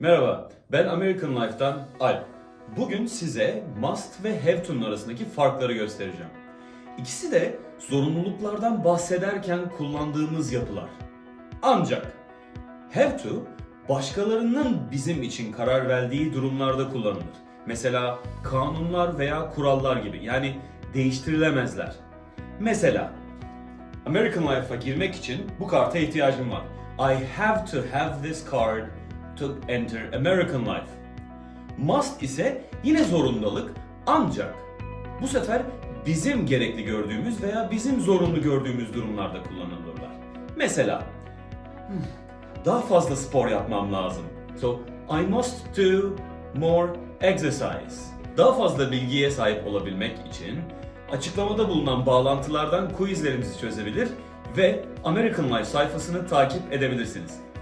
Merhaba, ben American Life'dan Alp. Bugün size must ve have to'nun arasındaki farkları göstereceğim. İkisi de zorunluluklardan bahsederken kullandığımız yapılar. Ancak have to başkalarının bizim için karar verdiği durumlarda kullanılır. Mesela kanunlar veya kurallar gibi yani değiştirilemezler. Mesela American Life'a girmek için bu karta ihtiyacım var. I have to have this card to enter American Life. Must ise yine zorundalık ancak bu sefer bizim gerekli gördüğümüz veya bizim zorunlu gördüğümüz durumlarda kullanılırlar. Mesela "Hmm, daha fazla spor yapmam lazım. So I must do more exercise. Daha fazla bilgiye sahip olabilmek için açıklamada bulunan bağlantılardan quizlerimizi çözebilir ve American Life sayfasını takip edebilirsiniz.